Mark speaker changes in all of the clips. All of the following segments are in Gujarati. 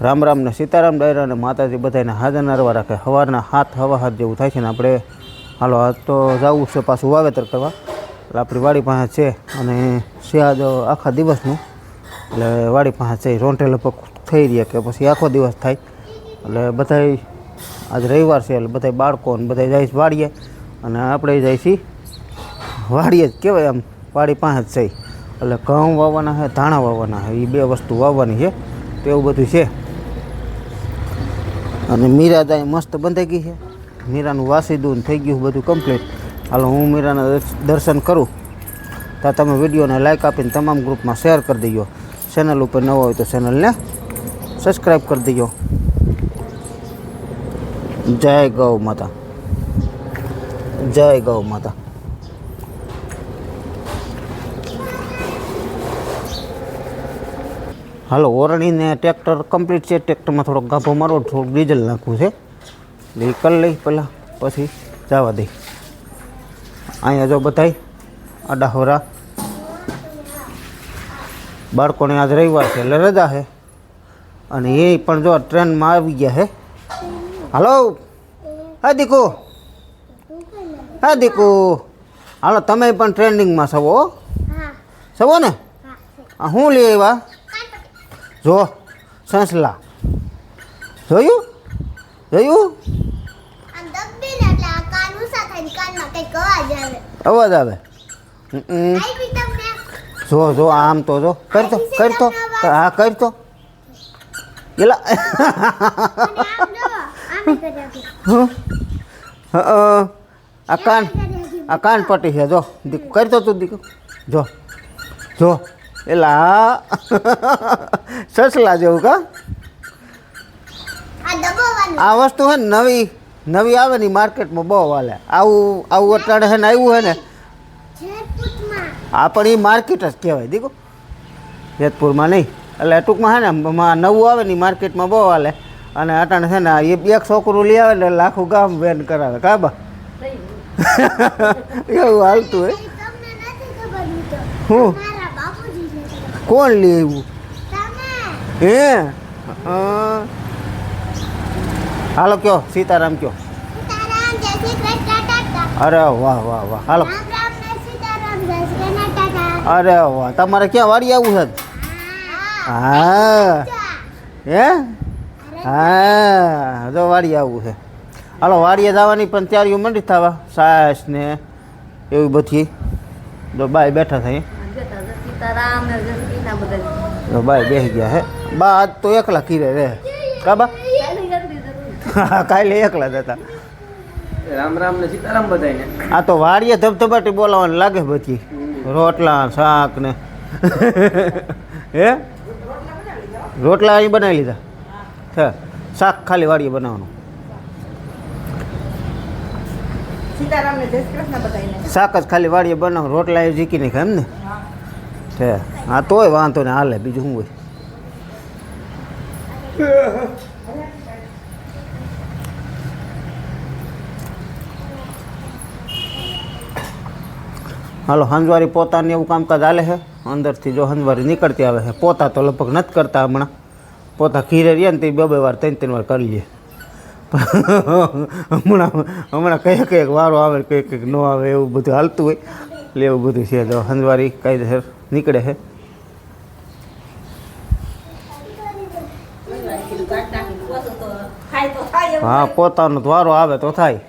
Speaker 1: રામ રામ ને સીતારામ ડાયરા અને માતાજી બધાને હાજર નરવા રાખે. સવારના હાથ હવા હાથ જેવું થાય છે ને આપણે. હાલો આજ તો જવું છે પાછું વાવેતર કરવા. એટલે આપણી વાડી પાસે છે અને છે આખા દિવસનું. એટલે વાડી પાસે છે રોંટેલ લગભગ થઈ રહ્યા કે પછી આખો દિવસ થાય. એટલે બધાય આજ રવિવાર છે એટલે બધા બાળકો ને બધા જાય વાડીએ. અને આપણે જાય છીએ વાડીએ જ કહેવાય આમ. વાડી પાસે જ છે. એટલે ઘઉં વાવવાના છે, ધાણા વાવવાના છે. એ બે વસ્તુ વાવવાની છે. તો એવું બધું છે. અને મીરા દાય મસ્ત બંધાઈ ગઈ છે. મીરાનું વાસી દૂન થઈ ગયું બધું કમ્પ્લીટ હાલો, હું મીરાના દર્શન કરું. તો તમે વિડીયોને લાઈક આપીને તમામ ગ્રુપમાં શેર કરી દેજો. ચેનલ ઉપર નવો હોય તો ચેનલને સબસ્ક્રાઈબ કરી દેજો. જય ગૌ માતા. જય ગૌ માતા. હાલો ઓરણીને ટ્રેક્ટર કમ્પ્લીટ છે. ટ્રેક્ટરમાં થોડોક ગાભો મારો થોડુંક ડીઝલ નાખવું છે. એ કરી લઈ પહેલાં પછી જવા દઈ અહીંયા જો બધાય અડાહોરા બાળકોને આજ રવિવાર છે એટલે રજા છે. અને એ પણ જો ટ્રેનમાં આવી ગયા છે. હાલો હા દીકુ. હા દીકુ. હાલો તમે પણ ટ્રેનિંગમાં સવો હો. ને? આ હું લઈ આવ્યા? જો સંસલા જોયું જોયું
Speaker 2: આમ દબીને એટલે આ કાન ઊંચા થાય ને કાનમાં કંઈક અવાજ આવે.
Speaker 1: અવાજ આવે હમ.
Speaker 2: આવી તમને?
Speaker 1: જો જો આમ તો જો કરતો કરતો હા કરતો એલા
Speaker 2: અને આમ જુઓ, આમે કરી આપી.
Speaker 1: હં? હં. આ કાન આ કાન પટી છે જો દીકુ કરતો તું દીકુ જો જો એલા. સસલા જેવું કા?
Speaker 2: આ
Speaker 1: વસ્તુ હે ને નવી નવી આવે ને માર્કેટમાં બહુ હાલે. આવું આવું અટાડે હે ને આવ્યું છે ને. આ પણ એ માર્કેટ જ કહેવાય દીકો. જેતપુરમાં નહીં. એટલે ટૂંકમાં હે ને માં નવું આવે ને માર્કેટમાં બહુ હાલે. અને અટાણે છે ને એ એક છોકરું લઈ આવે ને એટલે આખું ગામ વેન કરાવે કાબા એવું હાલતું હોય. હું. કોણ લે આવ્યું. હે? હાલો કયો સીતારામ કયો. અરે વાહ વાહ વાહ. હાલો. અરે વાહ. તમારે ક્યાં વાડી આવું છે?
Speaker 2: હા.
Speaker 1: હા. હે? હા. જો વાડી આવવું છે. હાલો વાડીએ જવાની પણ તૈયારીઓ મંડી થવા. સાસ ને એવી બધી. જો બાય બેઠા થઈ
Speaker 3: સીતારામ ને જય શ્રી કૃષ્ણ બધા
Speaker 1: જો બાય બેસી ગયા હે બા આજ તો એકલા કીરે રે કા બા કાલે એકલા જ હતા
Speaker 4: રામ રામ ને સીતારામ બધાને
Speaker 1: આ તો વાડીએ ધબધબાટી બોલાવવાનું લાગે બધી રોટલા શાક ને હે રોટલા અહીં બનાવી લીધા છે શાક ખાલી વાડીએ બનાવવાનું
Speaker 3: સીતારામ ને જય શ્રી કૃષ્ણ બધાને
Speaker 1: શાક જ ખાલી વાડીએ બનાવ રોટલા એ ઝીકી નહીં એમ ને છે. હા, તોય વાંધો ને હાલે, બીજું શું હોય? હાલો, હંજવારી પોતાને એવું કામકાજ હાલે છે? અંદરથી જો હંજવારી નીકળતી આવે છે. પોતા તો લગભગ નથી કરતા હમણાં. પોતા ખીરે રહીએ ને તે બે બે વાર, ત્રણ ત્રણ વાર કરી લઈએ હમણાં હમણાં કંઈક કંઈક વારો આવે કંઈક કંઈક ન આવે, એવું બધું હાલતું હોય. એટલે એવું બધું છે તો હંદવારી કાયદેસર નીકળે છે. હા, પોતાનો વારો આવે તો થાય.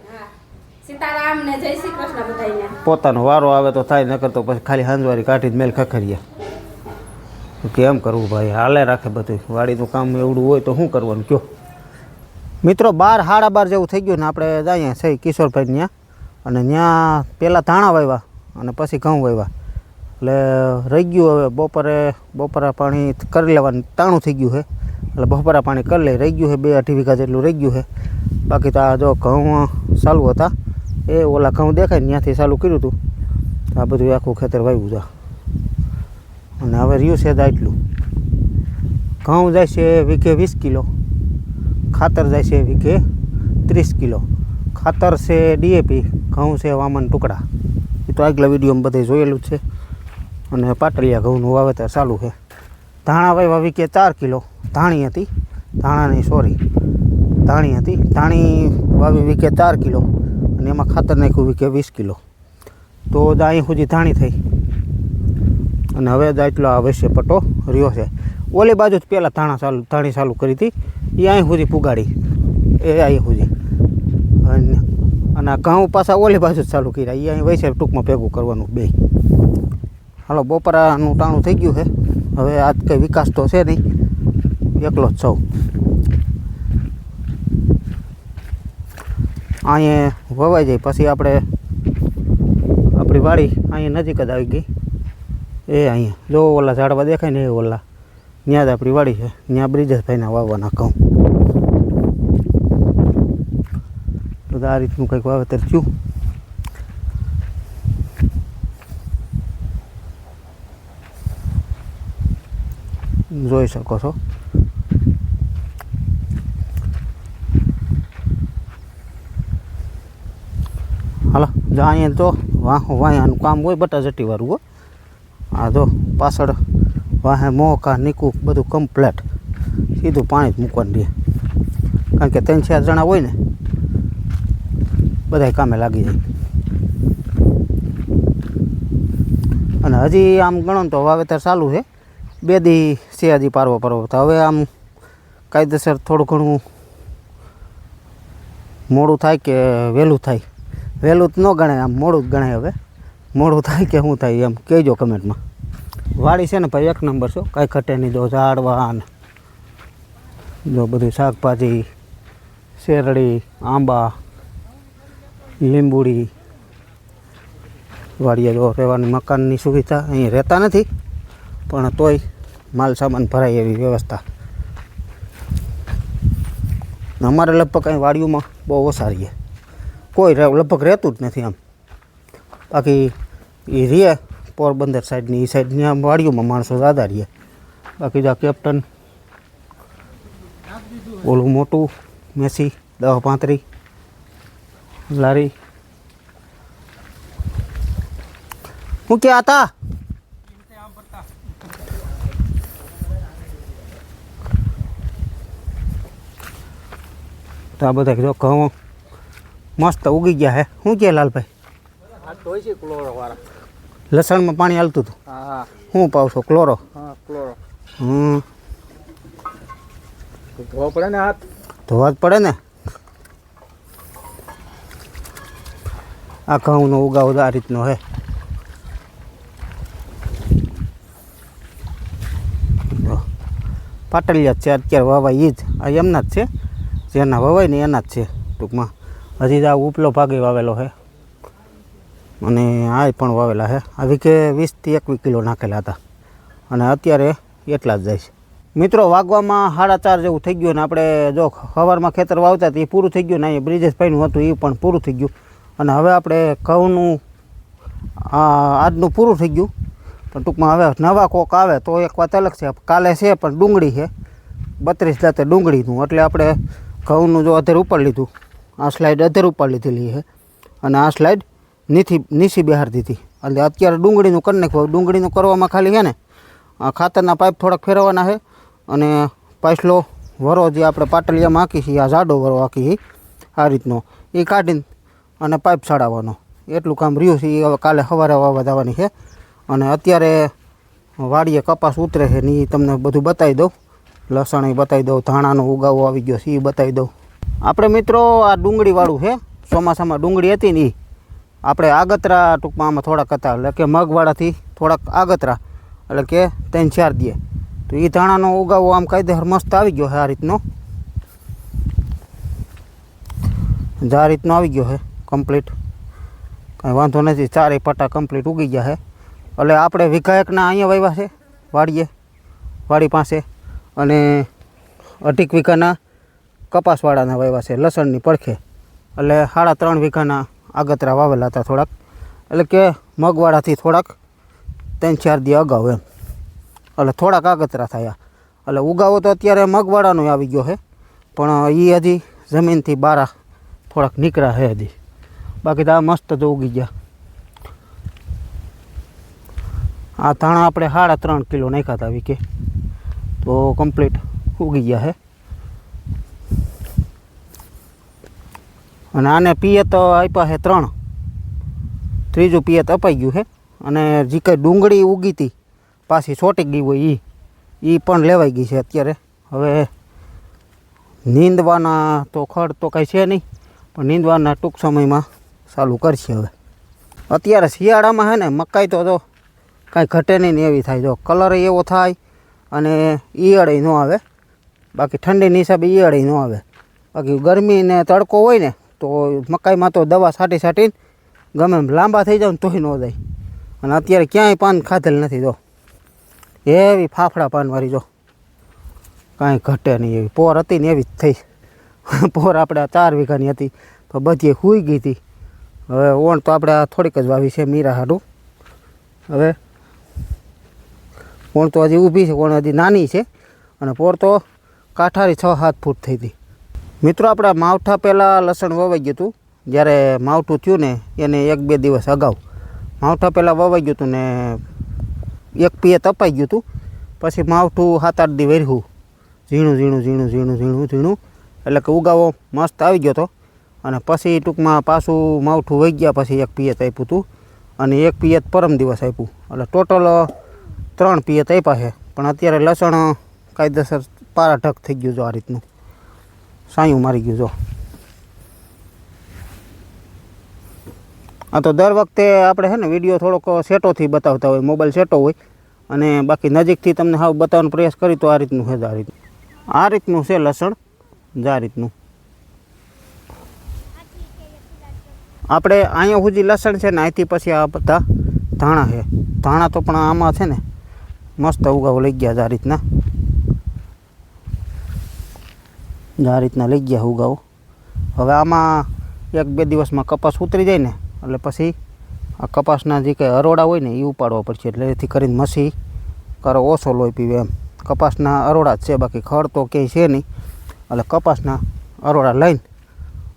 Speaker 1: પોતાનો વારો આવે તો થાય, નકર તો પછી ખાલી હંજવારી કાઢી મેલ ખખરીએ કેમ કરવું ભાઈ, હાલે રાખે બધું. વાડીનું કામ એવડું હોય તો શું કરવાનું, કયો? મિત્રો, બાર હાડા બાર જેવું થઈ ગયું ને આપણે જઈએ સહી કિશોરભાઈ ત્યાં અને ત્યાં પહેલાં ધાણા વાવ્યા. અને પછી ઘઉં વાવ્યા. એટલે રહી ગયું હવે, બપોરે, બપોરા પાણી કરી લેવાનું તાણું થઈ ગયું છે. એટલે બપોરા પાણી કરી લઈ, રહી ગયું છે, બે અઢી વીઘા જેટલું રહી ગયું છે. બાકી તો આ જો ઘઉં ચાલુ હતા, એ ઓલા ઘઉં દેખાય ને ત્યાંથી ચાલુ કર્યું હતું. આ બધું આખું ખેતર વાવ્યું હતું અને હવે રહ્યું છે એટલું ઘઉં જાય છે વીઘે વીસ કિલો, ખાતર જાય છે વીઘે ત્રીસ કિલો. ખાતર છે ડીએપી, ઘઉં છે વામન ટુકડા. એ તો આગલા વિડીયોમાં બધે જોયેલું છે. અને પાટલિયા ઘઉંનું વાવેતર ચાલુ છે. ધાણા વાવી કે ચાર કિલો. ધાણી હતી. ધાણાની સોરી. ધાણી હતી. ધાણી વાવી વીકે ચાર કિલો. અને એમાં ખાતર નાખ્યું વીકે વીસ કિલો. તો અહીં સુધી ધાણી થઈ. અને હવે જ આટલો આ વૈશ્ય રહ્યો છે. ઓલી બાજુ જ પહેલાં ધાણા ચાલુ, ધાણી ચાલુ કરી હતી. એ અહીં સુધી પુગાડી. એ અહીં સુધી. અને અને ઘઉં પાછા ઓલી બાજુ જ ચાલુ કર્યા. એ અહીં વૈશ્ય ટૂંકમાં ભેગું કરવાનું બે હાલો, બપોરાનું ટાણું થઈ ગયું છે. હવે આજ કંઈ વિકાસ તો છે નહીં. એકલો જ સૌ અહીંયા વવાઈ જાય. પછી આપણે, આપણી વાડી અહીંયા નજીક જ આવી ગઈ. એ અહીંયા. જો ઓલા ઝાડવા દેખાય ને એ ઓલા. ત્યાં જ આપણી વાડી છે. ત્યાં બ્રિજેશભાઈના વાવવાના ઘઉં. તો આ રીતનું કંઈક વાવેતર થયું જોઈ શકો છો હાલો જો અહીંયા તો વાહ વાહ્યાનું કામ હોય બટાજટી વાળું હો આ જો પાછળ વાહે મોકા નીકું બધું કમ્પ્લેટ સીધું પાણી જ મૂકવાનું દે કારણ કે ત્રણ ચાર જણા હોય ને બધાય કામે લાગી જાય. અને હજી આમ ગણો તો વાવેતર ચાલુ છે. બે દી છે પારવો પારવો તો હવે આમ કાયદેસર થોડું ઘણું મોડું થાય કે વહેલું થાય? વહેલું જ ન ગણાય, આમ મોડું જ ગણાય હવે. મોડું થાય કે શું થાય એમ કહેજો કમેન્ટમાં. વાડી છે ને ભાઈ, એક નંબર છો કાંઈ ઘટે નહીં જો ઝાડવા જો બધું શાકભાજી, શેરડી, આંબા લીંબુડી વાડીએ જો રહેવાની મકાનની સુવિધા અહીં રહેતા નથી, પણ તોય માલ સામાન ભરાય એવી વ્યવસ્થા. અમારે લગભગ અહીં વાડીઓમાં બહુ ઓછા રહીએ. કોઈ લગભગ રહેતું જ નથી આમ. બાકી એ રહે પોરબંદર સાઈડની એ સાઈડની આમ વાડીઓમાં માણસો દાદા રહીએ. બાકી જો કેપ્ટન, ઓલું મોટું, મેસી, દહ પાંત્રી લારી હું ક્યાં હતા તો આ બધા જો ઘઉં મસ્ત ઉગી ગયા હે શું કે લાલભાઈ
Speaker 4: આ તો હોય છે ક્લોરો વાળા
Speaker 1: લસણમાં પાણી હાલતું હતું
Speaker 4: હા હા
Speaker 1: શું પાવ છો ક્લોરો
Speaker 4: હા ક્લોરો
Speaker 1: હમ
Speaker 4: ધોવા પડે ને હાથ
Speaker 1: ધોવા જ પડે ને આ ઘઉંનો ઉગાવ આ રીતનો હે. પાટલિયા છે, અત્યારે વાવાય એ જ. આ એમના જ છે? જેના વવાય ને એના જ છે ટૂંકમાં. હજી આ ઉપલો ભાગે વાવેલો છે અને આ પણ વાવેલા છે આવી કે વીસથી એકવીસ કિલો નાખેલા હતા. અને અત્યારે એટલા જ જાય છે. મિત્રો, વાગવામાં સાડા ચાર જેવું થઈ ગયું ને આપણે જો સવારમાં ખેતર વાવતા એ પૂરું થઈ ગયું ને અહીંયા બ્રિજેશભાઈનું હતું, એ પણ પૂરું થઈ ગયું. અને હવે આપણે ઘઉંનું આજનું પૂરું થઈ ગયું. પણ ટૂંકમાં હવે નવા કોક આવે તો એક વાત અલગ છે. કાલે છે પણ ડુંગળી છે. બત્રીસ જાતે ડુંગળીનું. એટલે આપણે ઘઉંનું જો અધેર ઉપર લીધું. આ સ્લાઇડ અધેર ઉપર લીધેલી છે. અને આ સ્લાઇડ નીથી, નીચી બહાર દીધી. એટલે અત્યારે ડુંગળીનું કરી નાખ્યું. ડુંગળીનું કરવામાં ખાલી છે ને ખાતરના પાઇપ થોડાક ફેરવવાના છે. અને પાછલો વરો જે આપણે પાટલિયામાં હાકી છીએ, આ જાડો વરો છીએ, આ રીતનો. એ કાઢીને અને પાઇપ ચડાવવાનો. એટલું કામ રહ્યું છે, એ હવે કાલે સવારે વાવવા જવાની છે. અને અત્યારે વાડીએ કપાસ ઉતરે છે ને એ તમને બધું બતાવી દઉં. લસણ એ બતાવી દઉં, ધાણાનો ઉગાવો આવી ગયો છે, એ બતાવી દઉં. આપણે મિત્રો, આ ડુંગળીવાળું છે, ચોમાસામાં ડુંગળી હતી ને એ આપણે આગતરા ટૂંકમાં આમાં થોડાક હતા, એટલે કે મગવાળાથી થોડાક આગતરા, એટલે કે ત્રણ ચાર દે. તો એ ધાણાનો ઉગાવો આમ કાયદેસર મસ્ત આવી ગયો છે, આ રીતનો. જ આ રીતનો આવી ગયો છે. કમ્પ્લીટ કંઈ વાંધો નથી, ચારેય પટ્ટા કમ્પ્લીટ ઉગી ગયા છે. એટલે આપણે વિઘાયકના અહીંયા વાવ્યા છે, વાડીએ, વાડી પાસે. અને અઢીક વીઘાના કપાસવાળાના વાવ્યા છે, લસણની પડખે. એટલે સાડા ત્રણ વીઘાના આગતરા વાવેલા હતા થોડાક. એટલે કે મગવાળાથી થોડાક ત્રણ ચાર દી અગાઉ એમ. એટલે થોડાક આગતરા થયા. એટલે ઉગાવો તો અત્યારે મગવાળાનો આવી ગયો છે, પણ એ હજી જમીનથી બારા થોડાક નીકળ્યા છે હજી. બાકી તો આ મસ્ત તો ઉગી ગયા. આ ધાણા આપણે સાડા ત્રણ કિલો નાખ્યા હતા વીકે. તો કમ્પ્લીટ ઉગી ગયા હે. અને આને પિયત આપ્યા છે ત્રણ. ત્રીજું પિયત અપાઈ ગયું છે અને જે કંઈ ડુંગળી ઉગી હતી, પાછી છોટી ગઈ હોય એ એ પણ લેવાઈ ગઈ છે અત્યારે. હવે નીંદવાના તો ખડ તો કાંઈ છે નહીં, પણ નીંદવાના ટૂંક સમયમાં ચાલુ કરશે હવે. અત્યારે શિયાળામાં છે ને મકાઈ તો જો કાંઈ ઘટે નહીં ને એવી થાય. જો કલર એવો થાય અને ઈયળે ન આવે. બાકી ઠંડીની હિસાબે ઈયળે ન આવે. બાકી ગરમી ને તડકો હોય ને તો મકાઈમાં તો દવા છાંટી છાંટીને ગમે લાંબા થઈ જાવ ને તોય ન જાય. અને અત્યારે ક્યાંય પાન ખાધેલ નથી જો. એવી ફાફડા પાનવાળી જો. કાંઈ ઘટે નહીં એવી. પોર હતી ને એવી જ થઈ. પોર આપણે ચાર વીઘાની હતી. તો બધી સૂઈ ગઈ હતી. હવે ઓણ તો આપણે થોડીક જ વાવી છે મીરા હાડું. હવે ઓણ તો હજી ઊભી છે, ઓણ હજી નાની છે અને પોર તો કાંઠારી છ સાત ફૂટ થઈ હતી. મિત્રો, આપણા માવઠા પહેલાં લસણ વવાઈ ગયું હતું, જ્યારે માવઠું થયું ને એને એક બે દિવસ અગાઉ. માવઠા પહેલાં વવાઈ ગયું હતું ને એક પીએ તપાઈ ગયું હતું, પછી માવઠું સાત આઠ દી વર્યું ઝીણું ઝીણું ઝીણું ઝીણું ઝીણું ઝીણું. એટલે કે ઉગાવો મસ્ત આવી ગયો હતો અને પછી ટૂંકમાં પાછું માવઠું વહી ગયા પછી એક પિયત આપ્યું હતું અને એક પિયત પરમ દિવસ આપ્યું. એટલે ટોટલ ત્રણ પિયત આપ્યા છે. પણ અત્યારે લસણ કાયદેસર પારા ઢક થઈ ગયું જો આ રીતનું. સાયું મારી ગયું જો. આ તો દર વખતે આપણે છે ને વીડિયો થોડોક સેટોથી બતાવતા હોય, મોબાઈલ સેટો હોય. અને બાકી નજીકથી તમને હાવ બતાવવાનો પ્રયાસ કરી તો આ રીતનું છે આ રીતનું. આ રીતનું છે લસણ, જ આ રીતનું. આપણે અહીંયા સુધી લસણ છે ને અહીંથી પછી આ બધા ધાણા છે. ધાણા તો પણ આમાં છે ને મસ્ત ઉગાવો લઈ ગયા આ રીતના. આ રીતના લઈ ગયા ઉગાવ. હવે આમાં એક બે દિવસમાં કપાસ ઉતરી જાય ને, એટલે પછી આ કપાસના જે કંઈ અરોડા હોય ને એ ઉપાડવા પડશે, એટલે એથી કરીને મસી કરો ઓછો લોહી પીવે એમ. કપાસના અરોડા જ છે, બાકી ખડ તો ક્યાંય છે નહીં. એટલે કપાસના અરોડા લઈને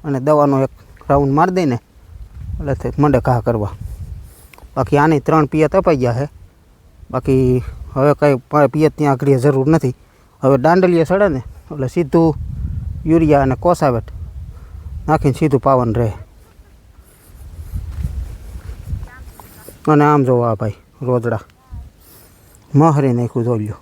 Speaker 1: અને દવાનો એક રાઉન્ડ મારી દઈને એટલે તે મંડે ઘા કરવા. બાકી આની ત્રણ પિયત અપાઈ ગયા છે. બાકી હવે કંઈ પિયત ત્યાં આગળ જરૂર નથી. હવે દાંડલીએ સડે ને, એટલે સીધું યુરિયા અને કોસાવેટ નાખીને સીધું પાવન રહે. અને આમ જોવો આ ભાઈ, રોજડા. મહરી નાખ્યું જોઈ લ્યો.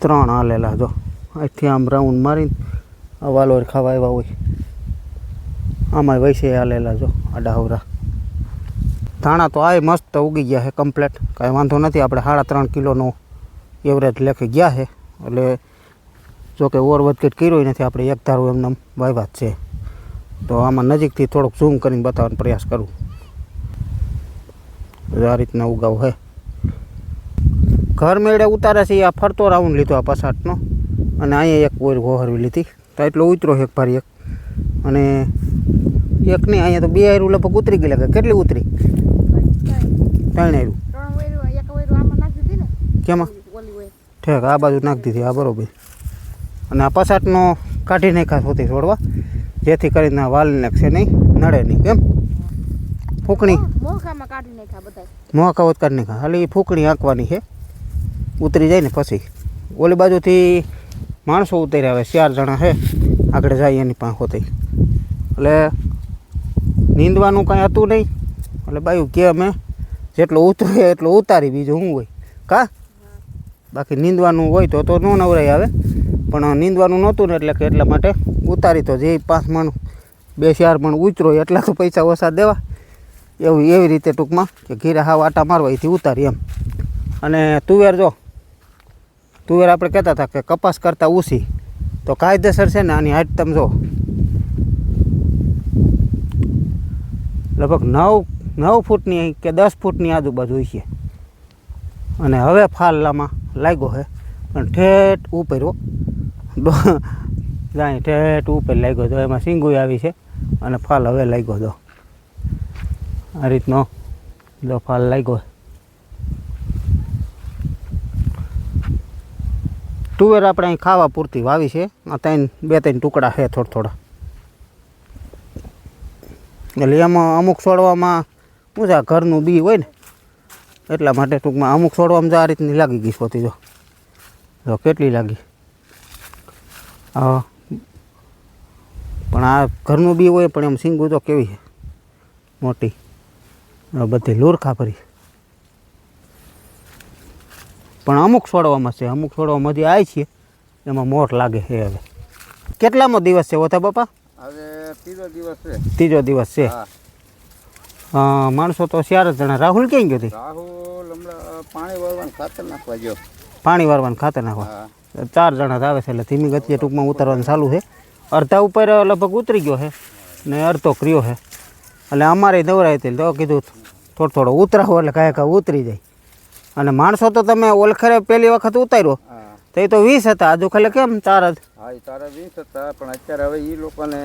Speaker 1: ત્રણ હાલેલા જો. અહીંથી આમ રાઉન્ડ મારીને આ વાલોર ખાવા આવ્યા હોય. આમાં વૈસે હાલેલા જો, આ ડાહવરા. ધાણા તો આય મસ્ત ઉગી ગયા છે કમ્પ્લેટ કાંઈ વાંધો નથી, આપણે સાડા ત્રણ કિલોનો એવરેજ લેખી ગયા છે એટલે જોકે ઓર વધઘટ કર્યો નથી, આપણે એક ધારું એમને વાવ્યા છે. તો આમાં નજીકથી થોડોક ઝૂમ કરીને બતાવવાનો પ્રયાસ કરું. આ રીતના ઉગાવ છે ઘર મેળે ઉતારે છે આ ફરતો રાઉન્ડ લીધો આ પસાટનો અને અહીંયા એક ઓર ગોહરવી લીધી. તો એટલો ઉતરો એક ભારી એક. અને એક નહીં અહીંયા તો બે આયરું લગભગ ઉતરી ગયેલા કે કેટલી ઉતરી? ત્રણ
Speaker 3: ને
Speaker 1: કેમાં? ઠેક, આ બાજુ નાખી દીધી, આ બરોબર. અને આ પસાટનો કાઢી નાખ્યા સુધી છોડવા, જેથી કરીને આ નાખશે નહીં, નડે નહીં, કેમ? ફૂંકણી. મોહકાવત કાઢી નાખ્યા ખાલી ફૂકણી આંકવાની છે. ઉતરી જાય ને પછી. ઓલી બાજુથી માણસો ઉતરી આવે ચાર જણા છે. આગળ જાય એની પાસે એટલે નીંદવાનું કાંઈ હતું નહીં. એટલે બાયું કે અમે જેટલો ઉતરે એટલો ઉતારી બીજું શું હોય? કા? બાકી નીંદવાનું હોય તો તો ન નવરાય આવે. પણ નીંદવાનું નહોતું ને એટલે કે એટલા માટે ઉતારી તો જે પાંચ મણ, બે ચાર મણ ઉતરો એટલા તો પૈસા ઓછા દેવા. એવું, એવી રીતે ટૂંકમાં કે ઘીરે હાવ આટા મારવા એથી ઉતારી એમ. અને તુવેર જો, તુવેર આપણે કહેતા હતા કે કપાસ કરતાં ઊંચી તો કાયદેસર છે ને આની હાઈટ તમે જો. લગભગ નવ નવ ફૂટની કે દસ ફૂટની આજુબાજુ છે. અને હવે ફાલલામાં લાગ્યો છે. પણ ઠેઠ ઉપર્યો જાય ઠેઠ ઉપર લાગ્યો તો એમાં સિંગુઈ આવી છે. અને ફાલ હવે લાગ્યો તો. આ રીતનો જો ફાલ લાગ્યો. તુવેર આપણે અહીં ખાવા પૂરતી વાવી છે. આ ત્રણ, બે, ત્રણ ટુકડા છે થોડા થોડા. એટલે એમાં અમુક છોડવામાં શું છે ઘરનું બી હોય ને, એટલા માટે ટૂંકમાં અમુક છોડવામાં જ આ રીતની લાગી ગઈ પોતી જો. કેટલી લાગી. હા. પણ આ ઘરનું બી હોય પણ એમ સિંગું તો કેવી છે. મોટી. બધી લૂરખા ભરી. પણ અમુક છોડવામાં છે અમુક છોડવામાં હજી આવી છે એમાં મોટ લાગે છે હવે. કેટલામો દિવસ છે ઓથા બાપા?
Speaker 4: હવે ત્રીજો દિવસ છે.
Speaker 1: ત્રીજો દિવસ છે?
Speaker 4: હા.
Speaker 1: અ, માણસો તો ચાર જ જણા. રાહુલ ક્યાં ગયો હતી
Speaker 4: રાહુલ હમણાં પાણી વાળવાનું ખાતર નાખવા ગયો.
Speaker 1: પાણી વારવાનું ખાતર નાખવા?
Speaker 4: હા.
Speaker 1: ચાર જણા જ આવે છે એટલે ધીમી ગતિએ ટૂંકમાં ઉતરવાનું ચાલુ છે. અડધા ઉપર લગભગ ઉતરી ગયો છે ને અડધો કર્યો છે. એટલે અમારે દવરાય હતી તો કીધું થોડો થોડો ઉતરાવો એટલે કાંઈ કાંઈ ઉતરી જાય. અને માણસો તો તમે ઓલખરે પહેલી વખત ઉતાર્યો.
Speaker 4: હા.
Speaker 1: તો એ તો વીસ હતા. હજુ ખાલી કેમ ચાર જ?
Speaker 4: હા એ તારા વીસ હતા પણ અત્યારે હવે એ લોકોને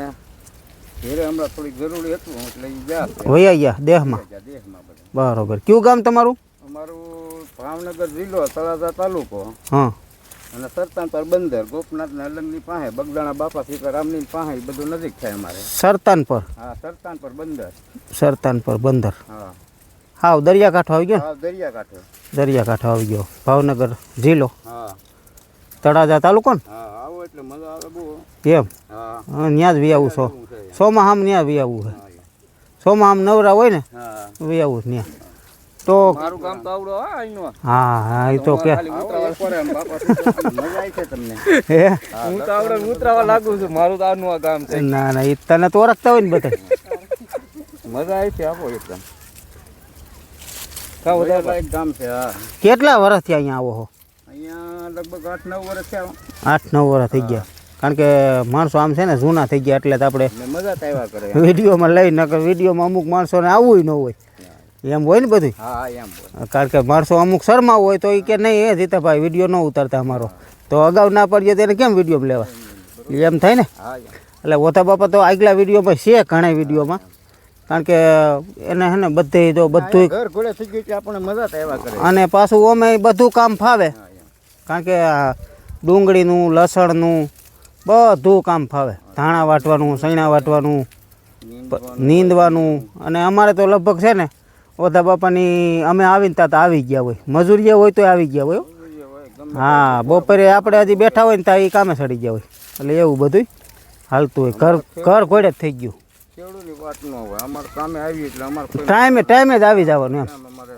Speaker 4: ઘેરે હમણાં થોડી જરૂરી હતું એટલે એ ગયા
Speaker 1: વૈયા ગયા દેહમાં?
Speaker 4: બધા.
Speaker 1: બરોબર. કયું ગામ તમારું?
Speaker 4: અમારું ભાવનગર જિલ્લો તળાજા તાલુકો.
Speaker 1: હા.
Speaker 4: અને સરતાનપર બંદર ગોપનાથ ને અલંગની પાસે બગદાણા બાપા સીતારામની પાસે બધું નજીક થાય અમારે.
Speaker 1: સરતાન પર?
Speaker 4: હા સરતાનપર બંદર.
Speaker 1: સરતાન પર બંદર.
Speaker 4: હા.
Speaker 1: હાવ દરિયાકાંઠો આવી ગયો?
Speaker 4: હા દરિયાકાંઠે.
Speaker 1: દરિયાકાંઠો આવી ગયો. ભાવનગર જિલ્લો.
Speaker 4: હા.
Speaker 1: તળાજા તાલુકો ને?
Speaker 4: હા આવો એટલે મજા આવે બહુ.
Speaker 1: એમ?
Speaker 4: હા.
Speaker 1: હા ત્યાં જ વી આવું છો.
Speaker 4: છે.
Speaker 1: સોમાં આમ ત્યાં વી આવવું છે. સોમાં આમ નવરા હોય ને
Speaker 4: હા.
Speaker 1: વી આવું ત્યાં તો
Speaker 4: મારું ગામ તો આવડો હા અહીંનો.
Speaker 1: હા હા એ તો કે.
Speaker 4: છે
Speaker 1: હે?
Speaker 4: હું તો આવડે ઉતરાવા લાગુ છું. મારું તો આનું આ ગામ
Speaker 1: ના ના એ તને તો ઓળખતા હોય ને બધા.
Speaker 4: મજા આવી છે આપો એકદમ. વધારે વર્ષ ગામ છે હા.
Speaker 1: કેટલા વર્ષથી અહીંયા આવો છો?
Speaker 4: અહીંયા લગભગ આઠ નવ વર્ષ થયા
Speaker 1: આઠ નવ વર્ષ થઈ ગયા. કારણ કે માણસો આમ છે ને જૂના થઈ ગયા એટલે તો આપણે
Speaker 4: મજા આવ્યા કરે.
Speaker 1: વિડીયોમાં લઈ નકર વિડીયોમાં અમુક માણસોને આવવું ન હોય. એમ હોય ને બધું
Speaker 4: હા હા એમ
Speaker 1: કારણ કે માણસો અમુક શર્મા હોય તો એ કે નહીં એ જીતાભાઈ વીડિયો ન ઉતારતા અમારો. તો અગાઉ ના પડીએ તેને કેમ વીડિયો લેવા? એમ થાય ને? એટલે ઓથા બાપા તો આગલા વિડીયોમાં છે ઘણા વિડીયોમાં. કારણ કે એને હે ને બધે જો બધું
Speaker 4: ઘર ઘોડે થઈ ગયું આપણને મજા તો એવા કરે.
Speaker 1: અને પાછું ઓમે બધું કામ ફાવે. કારણ કે ડુંગળીનું લસણનું બધું કામ ફાવે. ધાણા વાટવાનું સૈણા વાટવાનું નીંદવાનું અને અમારે તો લગભગ છે ને ઓધા બાપાની અમે આવીને ત્યાં તો આવી ગયા હોય. મજૂરીએ હોય તો આવી ગયા હોય હા. બપોરે આપણે હજી બેઠા હોય ને ત્યાં એ કામે સડી ગયા હોય. એટલે એવું બધું હાલતું હોય. ઘર ઘર ઘોડે જ થઈ ગયું.
Speaker 4: ખેડૂતની વાત ન હોય. અમારે કામે આવી એટલે અમારે
Speaker 1: ટાઈમે ટાઈમે જ આવી જવાનું એમ.
Speaker 4: અમારે